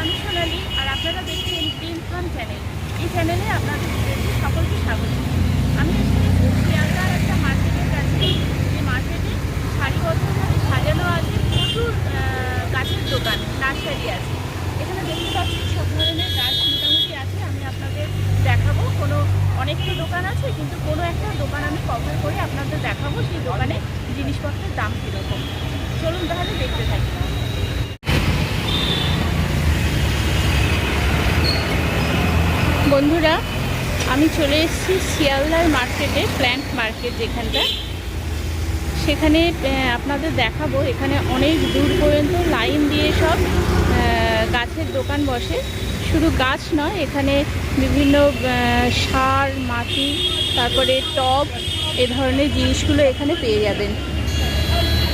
আমি সোনালি, আর আপনারা দেখছেন গ্রিন ফার্ম চ্যানেল এই চ্যানেলে আপনাদের সকলকে স্বাগত। আমি শিয়ালদার একটা মার্কেটের কাছে যে মার্কেটে সারিবদ্ধভাবে সাজানো আছে, প্রচুর গাছের দোকান, নার্সারি আছে। এখানে দেখতে পাচ্ছি সব ধরনের গাছ মোটামুটি আছে, আমি আপনাদের দেখাবো। কোনো অনেক তো দোকান আছে, কিন্তু কোনো একটা দোকান আমি কভার করে আপনাদের দেখাবো, সেই দোকানে জিনিসপত্রের দাম কীরকম। চলুন তাহলে দেখতে থাকি। বন্ধুরা, আমি চলে এসেছি শিয়ালদার মার্কেটে, প্ল্যান্ট মার্কেট যেখানটা। সেখানে আপনাদের দেখাবো, এখানে অনেক দূর পর্যন্ত লাইন দিয়ে সব গাছের দোকান বসে। শুধু গাছ নয়, এখানে বিভিন্ন সার, মাটি, তারপরে টব, এ ধরনের জিনিসগুলো এখানে পেয়ে যাবেন।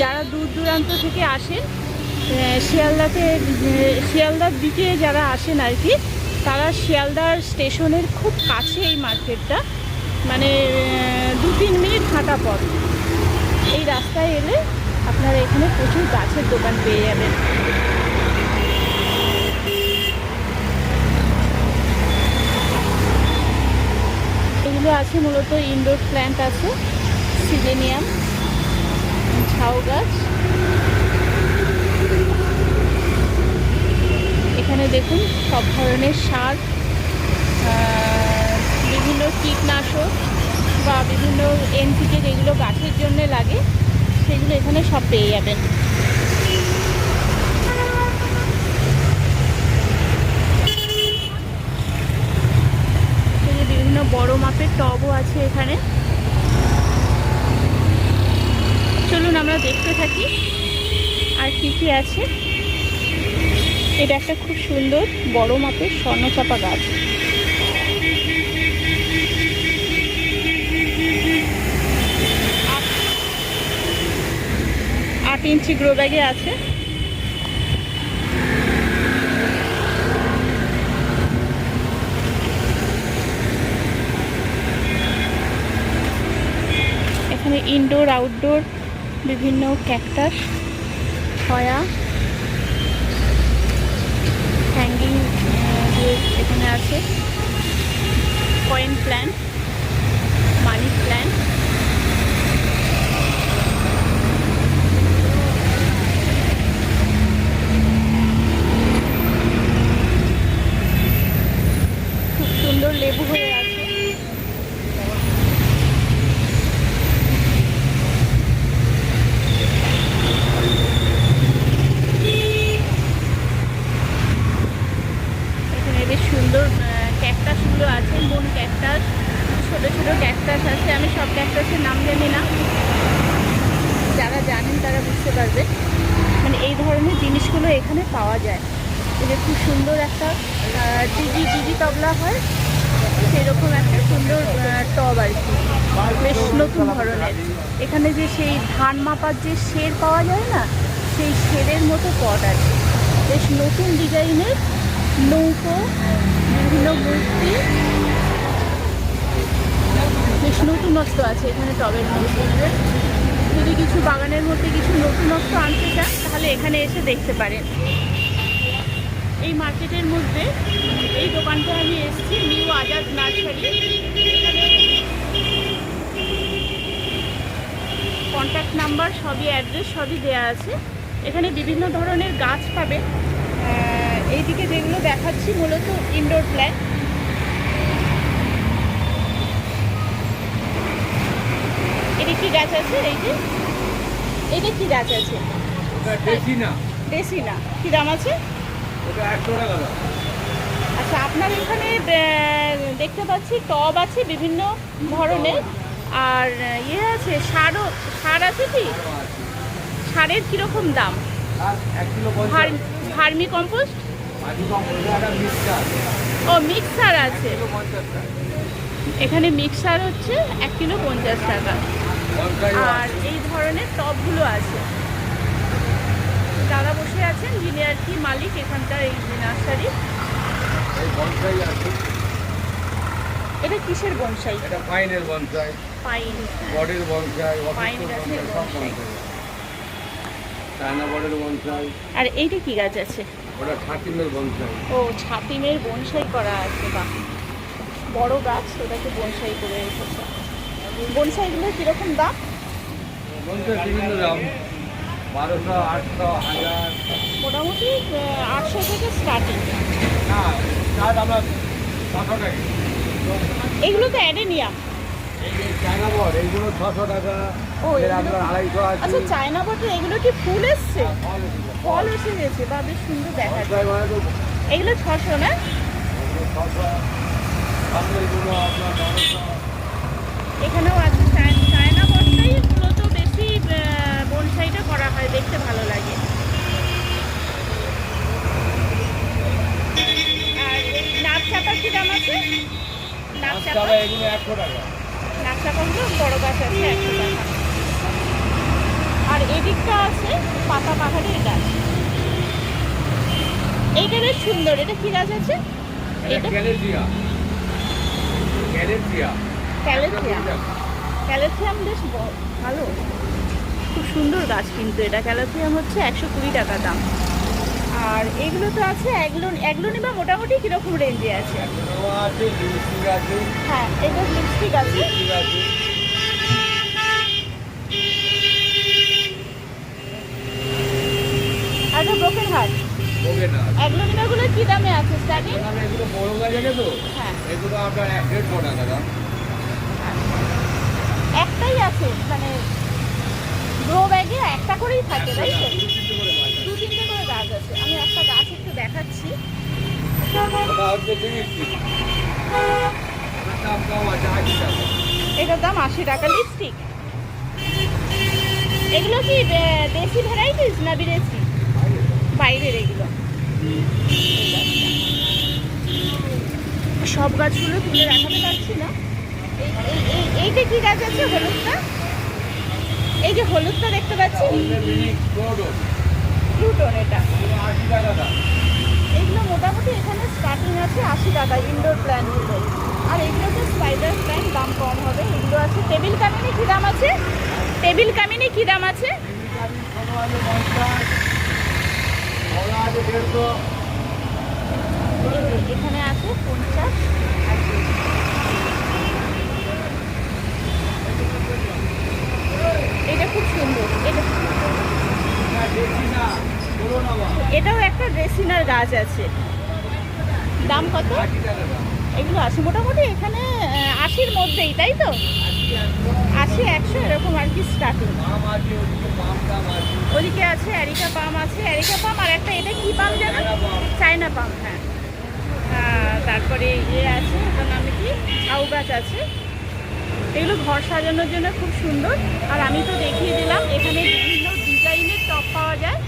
যারা দূর দূরান্ত থেকে আসেন শিয়ালদাতে শিয়ালদার দিকে যারা আসেন আর কি তারা শিয়ালদার স্টেশনের খুব কাছে এই মার্কেটটা। মানে দু তিন মিনিট হাঁটা পথ। এই রাস্তায় এলে আপনারা এখানে প্রচুর গাছের দোকান পেয়ে যাবেন। এগুলো আছে মূলত ইনডোর প্ল্যান্ট আছে সিজেনিয়াম ঝাউ গাছ। দেখুন, সব ধরনের সার বিভিন্ন কীটনাশক বা বিভিন্ন এনপিকে যেগুলো গাছের জন্য লাগে, সেগুলো এখানে সব পেয়ে যাবেন। বিভিন্ন বড় মাপের টবও আছে এখানে। চলুন আমরা দেখতে থাকি আর কি কি আছে। এটা একটা খুব সুন্দর বড় মাপের স্বর্ণচাপা গাছ। আট- ইঞ্চি গ্রো ব্যাগে আছে। এখানে ইনডোর আউটডোর বিভিন্ন ক্যাকটাস ছয়া হ্যাঙ্গিং যে এখানে আছে। কয়েন প্ল্যান্ট মানি প্ল্যান্ট খুব সুন্দর লেবু হয়ে আছে এখানে বেশ সুন্দর ক্যাকটাসগুলো আছে বোন ক্যাকটাস ছোট ছোট ক্যাকটাস আছে, আমি সব ক্যাকটাসের নাম জানি না। যারা জানেন তারা বুঝতে পারবে। মানে এই ধরনের জিনিসগুলো এখানে পাওয়া যায়। যে খুব সুন্দর একটা ডিজি ডিজি তবলা হয়, সেরকম একটা সুন্দর টব আর কি। বেশ নতুন ধরনের। এখানে যে সেই ধান মাপার যে শের পাওয়া যায় না, সেই শেরের মতো পট আছে। বেশ নতুন ডিজাইনের নৌকো, বিভিন্ন মূর্তি। বেশ নতুনত্ব আছে এখানে টবের মধ্যে। যদি কিছু বাগানের মধ্যে কিছু নতুনত্ব আনতে চান, তাহলে এখানে এসে দেখতে পারেন। এই মার্কেটের মধ্যে এই দোকানটা আমি এসেছি, new Azad nursery. Contact number, সবই অ্যাড্রেস সবই দেওয়া আছে। এখানে বিভিন্ন ধরনের গাছ পাবে এইদিকে যেগুলো দেখাচ্ছি মূলত ইনডোর প্ল্যান্ট এটা কি গাছ আছে? এই যে। এটা কি গাছ আছে? দেশি না। কি দাম আছে? আচ্ছা আপনার এখানে দেখতে পাচ্ছি টব আছে বিভিন্ন ধরনের। আর ইয়ে আছে সারও সার আছে কি? সারের কীরকম দাম? Vermi compost? ও মিক্সার আছে। এখানে মিক্সার হচ্ছে এক কিলো পঞ্চাশ টাকা। আর এই ধরনের টবগুলো আছে। যারা বসে আছেন যিনি আর কি মালিক এখানকার এই নার্সারি। এটা কিসের বনসাই? এটা পাইনের বনসাই। পাইন। বডের বনসাই পাইন গাছের বনসাই। চায়না বডের বনসাই। আর এইটা কি গাছ আছে? ওটা ছাতিমের বনসাই। ও ছাতিমের বনসাই করা আছে বা বড় গাছ ওটাকে বনসাই করে রেখেছে। বনসাইগুলোর কীরকম দাম? বনসাই বিভিন্ন দাম। বারোশো আটশো হাজার। মোটামুটি আটশো থেকে স্টার্টিং। না চার আমরা ছশো টাকা। এগুলো তো অ্যাডেনিয়াম। চায়না বর এইগুলো ছশো টাকা। ও, এগুলো- আপনার আড়াইশো আচ্ছা চায়না বটে এগুলো কি ফুল এসছে। ফল এসে গেছে বা বেশ সুন্দর দেখা যায়। এগুলো ছশো না? এখানেও আছে চায়- চায়না বটটাই মূলত বেশি বনসাইটা করা হয় দেখতে ভালো লাগে আর এই নাক চাপার কি দাম আছে নাক চাপা চাপা এগুলো একশো টাকা নাক চাপাগুলো বড় গাছ আছে একশো টাকা আর এদিকটা আছে পাতা পাহাড়ের গাছ এইটা বেশ সুন্দর। এটা কি গাছ আছে? এটা এটা? ক্যালেজিয়া। ক্যালেজিয়া। ক্যালেথিয়াম বেশ ভালো। খুব সুন্দর গাছ কিন্তু এটা। ক্যালেথিয়াম হচ্ছে একশো কুড়ি টাকা দাম। আর এগুলো তো আছে এগুলো এগুলো নিবা মোটামুটি কীরকম রেঞ্জে আছে? হ্যাঁ এটা লিপস্টিক আছে। এটা ব্রোকেন হার্ট নিবাগুলো কী দামে আছে এখানে এগুলো বড় গাছ আছে তো। হ্যাঁ। এগুলো আপনার এক দেড়শো টাকা দাম। একটাই আছে মানে গ্রো ব্যাগে একটা করেই থাকে তাই তো? দু তিনটে করে গাছ আছে। আমি একটা গাছ একটু দেখাচ্ছি। এটার দাম আশি টাকা। লিপস্টিক এগুলো কি দেশি ভ্যারাইটিস না বিদেশি? বাইরের এগুলো। সব গাছগুলো তুলে দেখাতে পারছি না। এই- এই- এই- এইটা কি গাছ আছে হলুদটা? এই যে হলুদটা দেখতে পাচ্ছি। প্লুটন এটা। এগুলো মোটামুটি এখানে স্টার্টিং আছে আশি টাকা ইনডোর প্ল্যান্টগুলো আর এগুলোতে স্পাইডার প্ল্যান্ট দাম কম হবে। এগুলো আছে। টেবিল কামিনি কী দাম আছে? টেবিল কামিনি কী দাম আছে ছোটো আছে পঞ্চাশ বড় আছে দেড়শো এই যে এখানে আছে পঞ্চাশ। এটা খুব সুন্দর, এটা এটাও একটা ড্রেসিনার গাছ আছে। দাম কত? এগুলো আছে। মোটামুটি এখানে আশির মধ্যেই, তাই তো? আশি, একশো, এরকম আর কি স্টার্টিং ওদিকে আছে, অ্যারিকা পাম আছে। অ্যারিকা পাম আর একটা, এটা কি পাম জানো? China palm. হ্যাঁ। তারপরে ইয়ে আছে, ওটার নামে কি? আউ গাছ আছে। এগুলো ঘর সাজানোর জন্য খুব সুন্দর। আর আমি তো দেখিয়ে দিলাম, এখানে বিভিন্ন ডিজাইনের টপ পাওয়া যায়।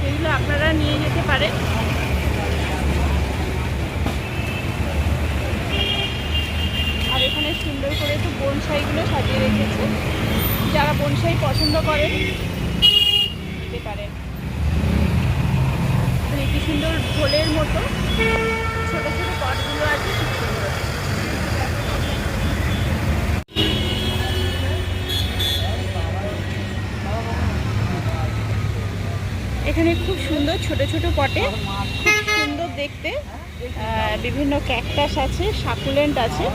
সেগুলো আপনারা নিয়ে যেতে পারেন। আর এখানে সুন্দর করে একটু বনসাইগুলো সাজিয়ে রেখেছে। যারা বনসাই পছন্দ করেন নিতে পারেন মানে কি সুন্দর ঢোলের মতো ছোট ছোট পটগুলো আছে খুব সুন্দর এখানে খুব সুন্দর ছোট ছোট পটে, খুব সুন্দর দেখতে। বিভিন্ন ক্যাকটাস আছে, সাকুলেন্ট আছে।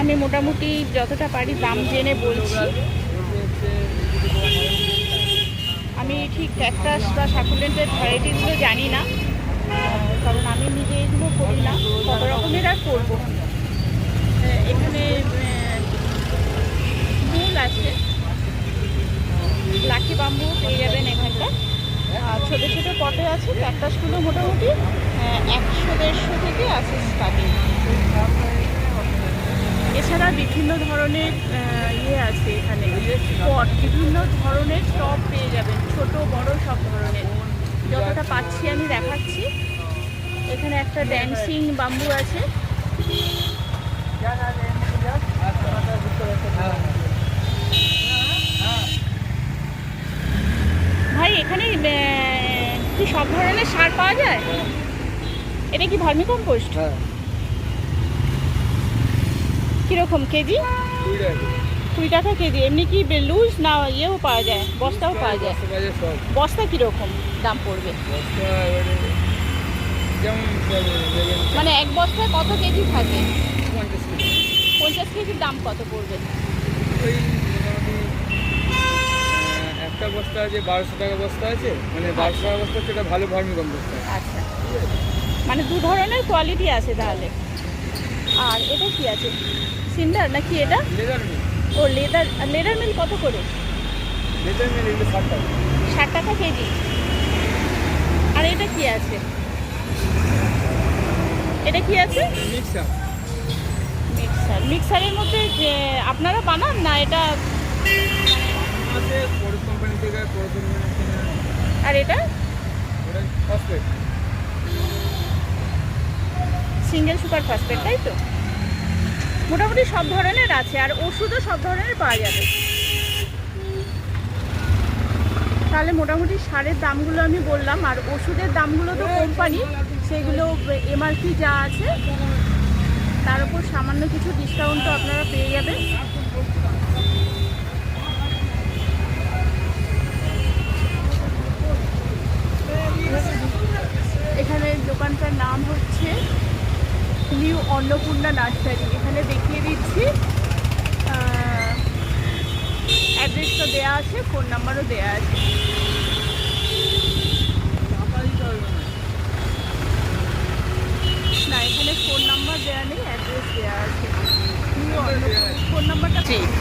আমি মোটামুটি যতটা পারি দাম জেনে বলছি। আমি ঠিক ক্যাকটাস বা সাকুলেন্টের ভ্যারাইটিগুলো জানি না কারণ আমি নিজে এগুলো করি না, কত রকমের আর করব। এখানে ফুল আছে। লাকি বাম্বু পেয়ে যাবেন এখানটা। আর ছোটো ছোটো পটে আছে ক্যাকটাসগুলো মোটামুটি একশো, দেড়শো থেকে আছে স্টার্টিং এছাড়া বিভিন্ন ধরনের ইয়ে আছে এখানে, পট, বিভিন্ন ধরনের টপ পেয়ে যাবেন ছোট বড় সব ধরনের। যতটা পাচ্ছি আমি দেখাচ্ছি। এখানে একটা ড্যান্সিং বাম্বু আছে। ভাই এখানে কি সব ধরনের সার পাওয়া যায়? এটা কি ভার্মি কম্পোস্ট হ্যাঁ। কীরকম কেজি? কুড়ি টাকা কুড়ি কেজি এমনি কি লুজ না ইয়েও পাওয়া যায়? বস্তাও পাওয়া যায়? বস্তা কীরকম দাম পড়বে? মানে এক বস্তায় কত কেজি থাকে? পঞ্চাশ কেজি। পঞ্চাশ কেজির দাম কত পড়বে? একটা বস্তা আছে বারোশো টাকা বস্তা আছে। মানে বারোশো টাকা বস্তা ভালো ভার্মিকম বস্তা। আচ্ছা। মানে দু ধরনের কোয়ালিটি আছে তাহলে। আর এটা কি আছে? সিন্ডার নাকি এটা? ও লেদার লেদার মিল কত করে? লেদার মিল এগুলো ষাট টাকা। ষাট টাকা কেজি। আর এটা কি আছে? এটা কি আছে? মিক্সার। মিক্সার। মিক্সারের মধ্যে যে আপনারা বানান না এটা? আর এটা? সিঙ্গেল সুপার ফসফেট তাই তো? মোটামুটি সব ধরনের আছে, আর ওষুধও সব ধরনের পাওয়া যাবে। তাহলে মোটামুটি সারের দামগুলো আমি বললাম, আর ওষুধের দামগুলো তো কোম্পানি, সেগুলো এমআরপি যা আছে, তার উপর সামান্য কিছু ডিসকাউন্টও আপনারা পেয়ে যাবেন। এখানে দোকানটার নাম হচ্ছে নিউ অন্নপূর্ণা নার্সারি। এখানে দেখিয়ে দিচ্ছি অ্যাড্রেসটা দেওয়া আছে ফোন নাম্বারও দেওয়া আছে। না এখানে ফোন নাম্বার দেওয়া নেই অ্যাড্রেস দেওয়া আছে। নিউ ফোন নাম্বারটা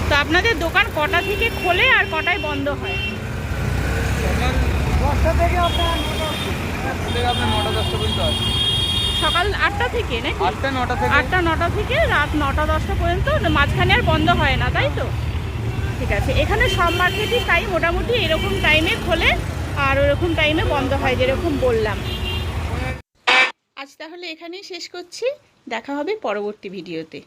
তো আপনাদের দোকান কটা থেকে খোলে আর কটায় বন্ধ হয়? দশটা থেকে আপনার দশটা থেকে আপনার নটা দশটা পর্যন্ত আছে সকাল আটটা থেকে নাকি? আটটা নটা থেকে। আটটা নটা থেকে রাত নটা দশটা পর্যন্ত। মাঝখানে আর বন্ধ হয় না তাই তো? ঠিক আছে এখানে সব মার্কেটই তাই মোটামুটি এরকম টাইমে খোলে আর ওরকম টাইমে বন্ধ হয় যেরকম বললাম। আজ তাহলে এখানেই শেষ করছি। দেখা হবে পরবর্তী ভিডিওতে